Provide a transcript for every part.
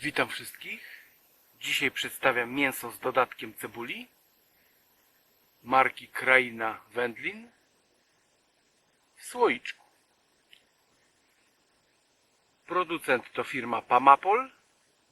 Witam wszystkich. Dzisiaj przedstawiam mięso z dodatkiem cebuli marki Kraina Wędlin w słoiczku. Producent to firma Pamapol.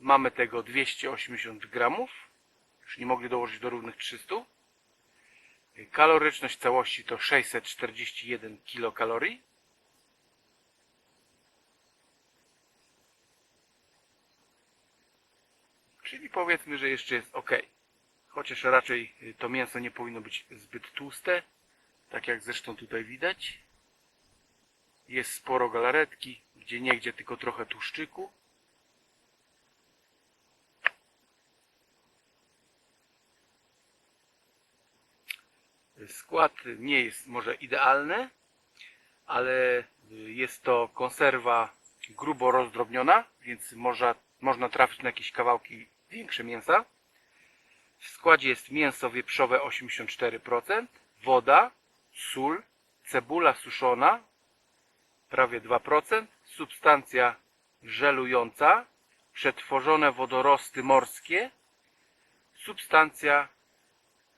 Mamy tego 280 gramów. Już nie mogli dołożyć do równych 300. Kaloryczność całości to 641 kilokalorii. Czyli powiedzmy, że jeszcze jest ok. Chociaż raczej y, to mięso nie powinno być zbyt tłuste. Tak jak zresztą tutaj widać. Jest sporo galaretki, gdzie niegdzie tylko trochę tłuszczyku. Skład nie jest może idealny, ale y, jest to konserwa grubo rozdrobniona, więc można, można trafić na jakieś kawałki większe mięsa. W składzie jest mięso wieprzowe 84%, woda, sól, cebula suszona prawie 2%, substancja żelująca, przetworzone wodorosty morskie, substancja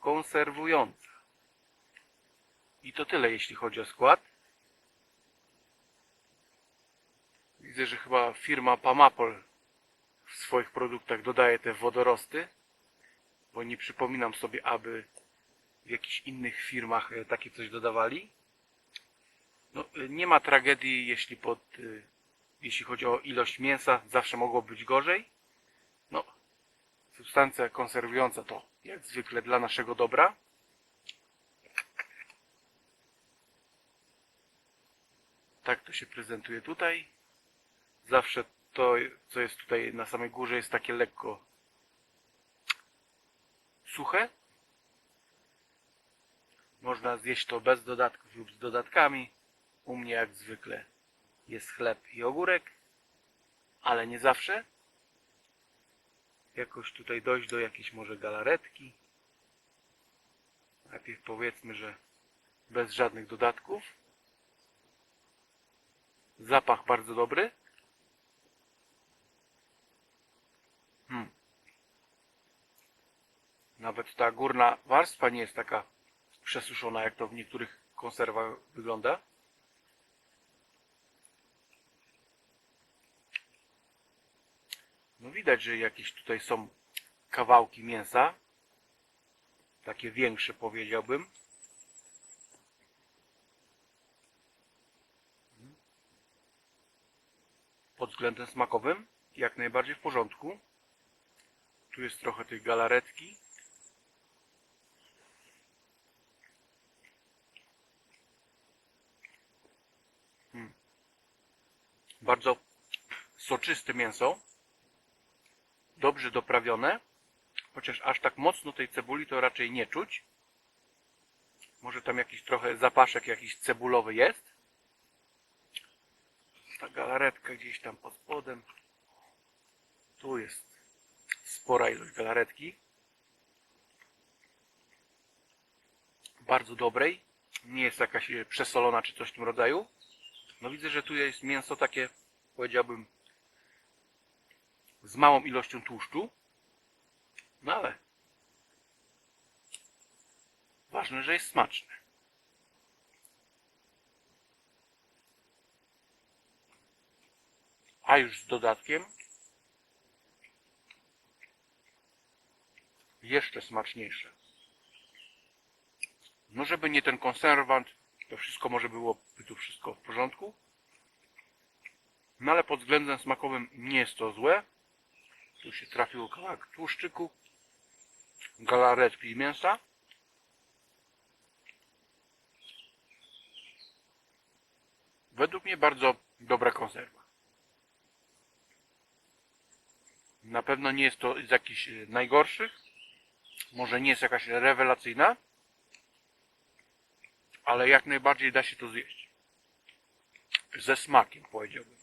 konserwująca. I to tyle jeśli chodzi o skład. Widzę, że chyba firma Pamapol w swoich produktach dodaje te wodorosty, bo nie przypominam sobie, aby w jakichś innych firmach e, takie coś dodawali. No, e, nie ma tragedii, jeśli pod, e, jeśli chodzi o ilość mięsa, zawsze mogło być gorzej. No, substancja konserwująca to jak zwykle dla naszego dobra. Tak to się prezentuje tutaj. Zawsze to, co jest tutaj na samej górze, jest takie lekko suche. Można zjeść to bez dodatków lub z dodatkami. U mnie jak zwykle jest chleb i ogórek, ale nie zawsze. Jakoś tutaj dojść do jakiejś może galaretki. Najpierw powiedzmy, że bez żadnych dodatków. Zapach bardzo dobry. Nawet ta górna warstwa nie jest taka przesuszona, jak to w niektórych konserwach wygląda. No widać, że jakieś tutaj są kawałki mięsa. Takie większe powiedziałbym. Pod względem smakowym jak najbardziej w porządku. Tu jest trochę tej galaretki. Bardzo soczyste mięso. Dobrze doprawione. Chociaż aż tak mocno tej cebuli to raczej nie czuć. Może tam jakiś trochę zapaszek jakiś cebulowy jest. Ta galaretka gdzieś tam pod spodem. Tu jest spora ilość galaretki. Bardzo dobrej. Nie jest jakaś e, przesolona czy coś w tym rodzaju. No widzę, że tu jest mięso takie, powiedziałbym, z małą ilością tłuszczu. No ale ważne, że jest smaczne. A już z dodatkiem jeszcze smaczniejsze. No żeby nie ten konserwant, to wszystko może byłoby tu wszystko w porządku. No ale pod względem smakowym nie jest to złe. Tu się trafił kawałek tłuszczyku, galaretki i mięsa. Według mnie bardzo dobra konserwa. Na pewno nie jest to z jakichś e, najgorszych. Może nie jest jakaś rewelacyjna, ale jak najbardziej da się to zjeść. Ze smakiem powiedziałbym.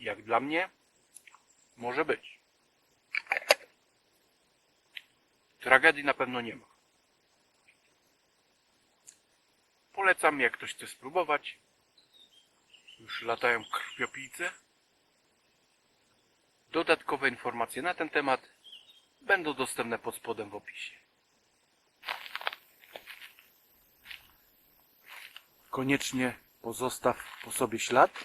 Jak dla mnie, może być. Tragedii na pewno nie ma. Polecam, jak ktoś chce spróbować. Już latają krwiopijce. Dodatkowe informacje na ten temat będą dostępne pod spodem w opisie. Koniecznie pozostaw po sobie ślad